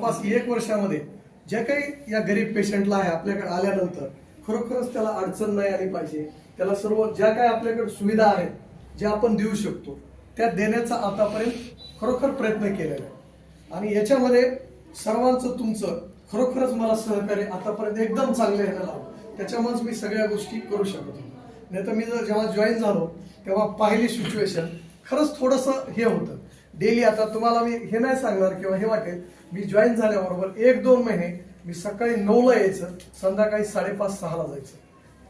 जवळपास एक वर्षामध्ये जे काही या गरीब पेशंटला आहे आपल्याकडे आल्यानंतर खरोखरच त्याला अडचण नाही आली पाहिजे. त्याला सर्व ज्या काही आपल्याकडे सुविधा आहेत ज्या आपण देऊ शकतो त्या देण्याचा आतापर्यंत खरोखर प्रयत्न केलेला आहे. आणि याच्यामध्ये सर्वांचं तुमचं खरोखरच मला सहकार्य आतापर्यंत एकदम चांगलं यायला लागलं. त्याच्यामुळेच मी सगळ्या गोष्टी करू शकत होतो. नाही तर मी जर जेव्हा जॉईन झालो तेव्हा पाहिली सिच्युएशन खरंच थोडंसं हे होतं. डेली आता तुम्हाला मी हे नाही सांगणार किंवा हे वाटेल मी जॉईन झाल्याबरोबर एक दोन महिने मी सकाळी नऊला यायचं संध्याकाळी साडेपाच सहाला जायचं.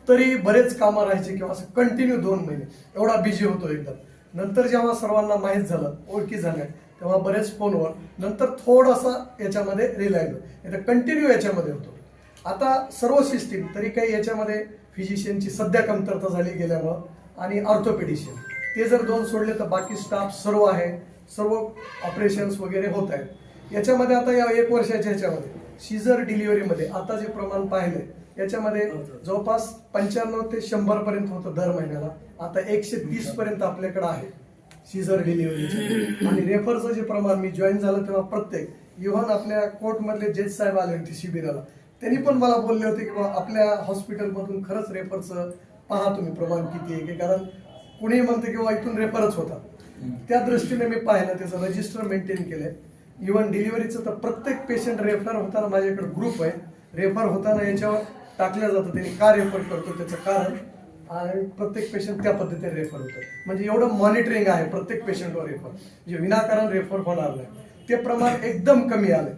तरी बरेच कामं राहायचे किंवा असं कंटिन्यू दोन महिने. एवढा बिझी होतो एकदम. नंतर जेव्हा सर्वांना माहीत झालं ओळखी झाल्या तेव्हा बरेच फोनवर नंतर थोडासा याच्यामध्ये रिलॅक्स नाही कंटिन्यू याच्यामध्ये होतो. आता सर्व सिस्टीम तरी काही याच्यामध्ये फिजिशियनची सध्या कमतरता झाली गेल्यामुळं आणि ऑर्थोपेडिशियन ते जर दोन सोडले तर बाकी स्टाफ सर्व आहे. सर्व ऑपरेशन्स वगैरे होत आहेत. याच्यामध्ये आता या एक वर्षाच्या ह्याच्यामध्ये सीझर डिलिव्हरीमध्ये आता जे प्रमाण पाहिलंय याच्यामध्ये जवळपास पंच्याण्णव ते शंभर पर्यंत होतं दर महिन्याला. आता एकशे तीस पर्यंत आपल्याकडे आहे सीझर डिलिव्हरीचे आणि रेफरचं जे प्रमाण मी जॉईन झालं तेव्हा प्रत्येक इव्हन आपल्या कोर्टमधले जज साहेब आले होते शिबिराला त्यांनी पण मला बोलले होते की बा आपल्या हॉस्पिटलमधून खरंच रेफरचं पहा तुम्ही प्रमाण किती आहे की कारण कुणीही म्हणते किंवा इथून रेफरच होता त्या दृष्टीने मी पाहिलं त्याचं रजिस्टर मेंटेन केलंय. इव्हन डिलिव्हरीचं तर प्रत्येक पेशंट रेफर होताना माझ्याकडे ग्रुप आहे. रेफर होताना याच्यावर टाकलं जातं त्यांनी का रेफर करतो त्याचं कारण. आणि प्रत्येक पेशंट त्या पद्धतीने रेफर होतं. म्हणजे एवढं मॉनिटरिंग आहे प्रत्येक पेशंटवर रेफर म्हणजे विनाकारण रेफर होणार नाही. ते प्रमाण एकदम कमी आलंय.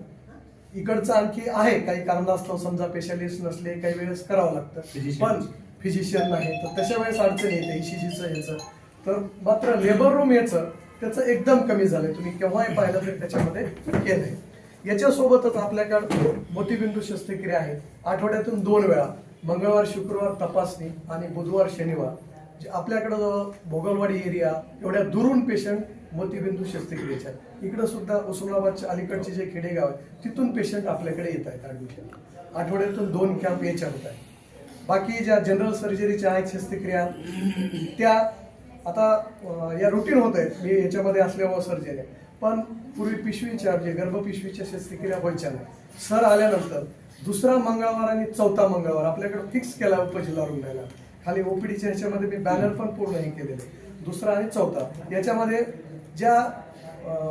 इकडचं आणखी आहे काही कारणास्तव समजा स्पेशालिस्ट नसले काही वेळेस करावं लागतं. पण फिजिशियन नाही. तर तशा वेळेस अडचण येते इशीजीचं याचं तर मात्र लेबर रूम याचं त्याचं एकदम कमी झालंय. तुम्ही केव्हाही पाहिलं तर त्याच्यामध्ये केलंय याच्यासोबतच आपल्याकडे मोतीबिंदू शस्त्रक्रिया आहे आठवड्यातून दोन वेळा मंगळवार शुक्रवार तपासणी आणि बुधवार शनिवार. जे आपल्याकडं भोगलवाडी एरिया एवढ्या दुरून पेशंट मोतीबिंदू शस्त्रक्रियेच्या आहेत. इकडं सुद्धा उस्मानाबादच्या अलीकडचे जे खेडेगाव आहे तिथून पेशंट आपल्याकडे येत आहेत ऍडमिशन आठवड्यातून दोन कॅम्प याच्या होत आहेत. बाकी ज्या जनरल सर्जरीच्या आहेत शस्त्रक्रिया त्या आता या रुटीन होत आहेत. मी याच्यामध्ये असल्यावर सर्जरी आहे. पण पूर्वी पिशवीच्या म्हणजे गर्भपिशवीच्या शस्त्रक्रिया व्हायच्या नाही. सर आल्यानंतर दुसरा मंगळवार आणि चौथा मंगळवार आपल्याकडे फिक्स केला उपजिल्हा रुग्णालयाला खाली ओपीडीच्या ह्याच्यामध्ये मी बॅनर पण पूर्ण हे केलेले दुसरा आणि चौथा. याच्यामध्ये ज्या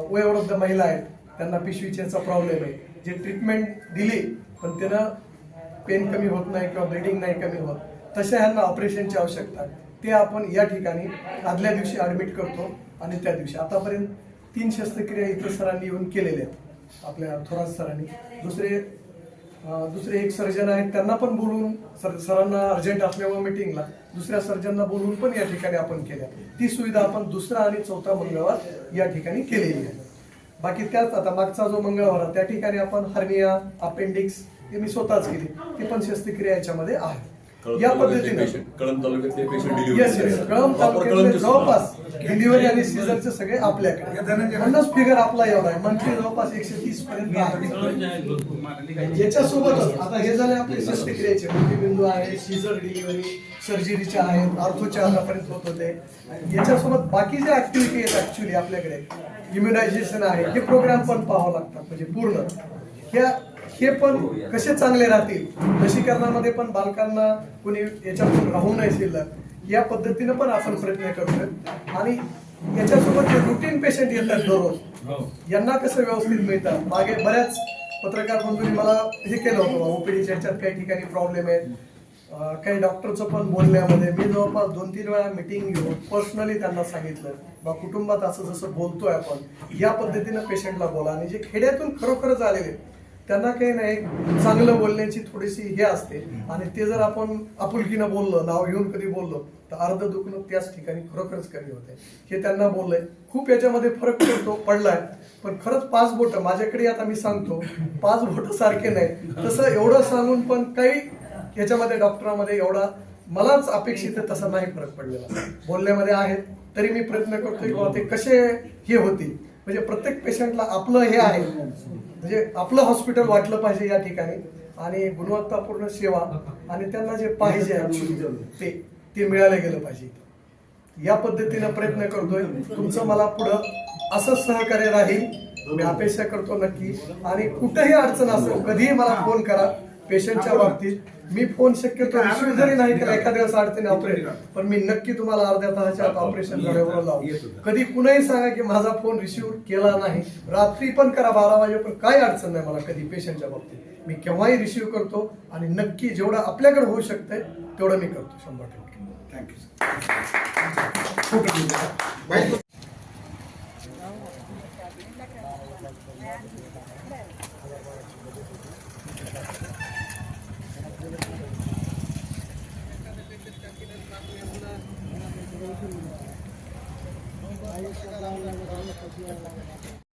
वयोवृद्ध महिला आहेत त्यांना पिशवीच्याचा प्रॉब्लेम आहे. जे ट्रीटमेंट दिली पण त्यानं पेन कमी होत नाही किंवा ब्लिडिंग नाही कमी होत तशा ह्यांना ऑपरेशनची आवश्यकता आहे. ते आपण या ठिकाणी आदल्या दिवशी ऍडमिट करतो आणि त्या दिवशी. आतापर्यंत तीन शस्त्रक्रिया इतर सरांनी येऊन केलेल्या आहेत. आपल्या थोरात सरांनी. दुसरे दुसरे एक सर्जन आहेत त्यांना पण बोलून सर सरांना अर्जंट असल्यामुळे मिटिंगला दुसऱ्या सर्जनना बोलवून पण या ठिकाणी आपण केल्या. ती सुविधा आपण दुसरा आणि चौथा मंगळवार या ठिकाणी केलेली आहे. बाकी त्याच आता मागचा जो मंगळवार त्या ठिकाणी आपण हर्निया अपेंडिक्स हे मी स्वतःच केली. ती पण शस्त्रक्रिया याच्यामध्ये आहे. या पद्धतीने. कळंब तालुक्यातले पेशंट कळंब तालुक्यातले जवळपास डिलिव्हरी आणि सीझरचे सगळे आपल्याकडे. म्हणूनच फिगर आपला एवढा आहे. मंथली जवळपास एकशे तीस पर्यंत आहे. याच्यासोबतच आता हे झाले आपले शस्त्रक्रियेचे. मोतीबिंदू आहे सीझर डिलिव्हरी सर्जरीच्या आहेत आर्थोच्या आतापर्यंत होत. होते याच्यासोबत बाकी जे ऍक्टिव्हिटी आहेत ऍक्च्युली आपल्याकडे इम्युनायझेशन आहे हे प्रोग्राम पण पाहावं लागतात म्हणजे पूर्ण. ह्या हे पण कसे चांगले राहतील? लसीकरणामध्ये पण बालकांना कोणी याच्यापासून राहू नये शिल्लक. या पद्धतीनं पण आपण प्रयत्न करतोय आणि याच्यासोबत जे रुटीन पेशंट येतात दररोज यांना कसं व्यवस्थित मिळतात मागे बऱ्याच पत्रकार बंधूंनी मला हे केलं होतं ओपीडीच्या ह्याच्यात काही ठिकाणी प्रॉब्लेम आहेत. काही डॉक्टरचं पण बोलण्यामध्ये मी जवळपास दोन तीन वेळा मिटिंग घेऊन पर्सनली त्यांना सांगितलं बा कुटुंबात असं जसं बोलतोय आपण या पद्धतीनं पेशंटला बोला. आणि जे खेड्यातून खरोखरच आलेले त्यांना काही नाही चांगलं बोलण्याची थोडीशी हे असते. आणि ते जर आपण आपुलकीनं बोललो नाव घेऊन कधी बोललो तर अर्ध दुखणं त्याच ठिकाणी खरोखरच कमी होते हे त्यांना बोललंय. खूप याच्यामध्ये फरक पडतो पडलाय. पण खरंच पाच बोट माझ्याकडे आता मी सांगतो पाच बोट सारखे नाही. तसं एवढं सांगून पण काही याच्यामध्ये डॉक्टरांमध्ये एवढा मलाच अपेक्षित आहे तसा नाही फरक पडलेला. बोलण्यामध्ये आहेत तरी मी प्रयत्न करतोय किंवा ते कसे हे होतील. म्हणजे प्रत्येक पेशंटला आपलं हे आहे. म्हणजे आपलं हॉस्पिटल वाटलं पाहिजे या ठिकाणी. आणि गुणवत्तापूर्ण सेवा आणि त्यांना जे पाहिजे ते ते मिळालं गेलं पाहिजे. या पद्धतीनं प्रयत्न करतोय. तुमचं मला पुढं असंच सहकार्य राहील. मी अपेक्षा करतो नक्की. आणि कुठेही अडचण असेल कधीही मला फोन करा. पेशंटच्या बाबतीत मी फोन शक्यतो रिसिव्ह जरी नाही? केला एखाद्या वेळेस अडचणी ऑपरेट पण मी नक्की तुम्हाला अर्ध्या तासाच्या आत ऑपरेशन झाल्यावर लावू कधी कुणाही सांगा की माझा फोन रिसिव्ह केला नाही. रात्री पण करा बारा वाजेपर्यंत काही अडचण नाही मला कधी पेशंटच्या बाबतीत. मी केव्हाही रिसिव्ह करतो आणि नक्की जेवढं आपल्याकडे होऊ शकतंय तेवढं मी करतो. शंभर टक्के. थँक्यू न्यूज वन महाराष्ट्र आवाज महाराष्ट्र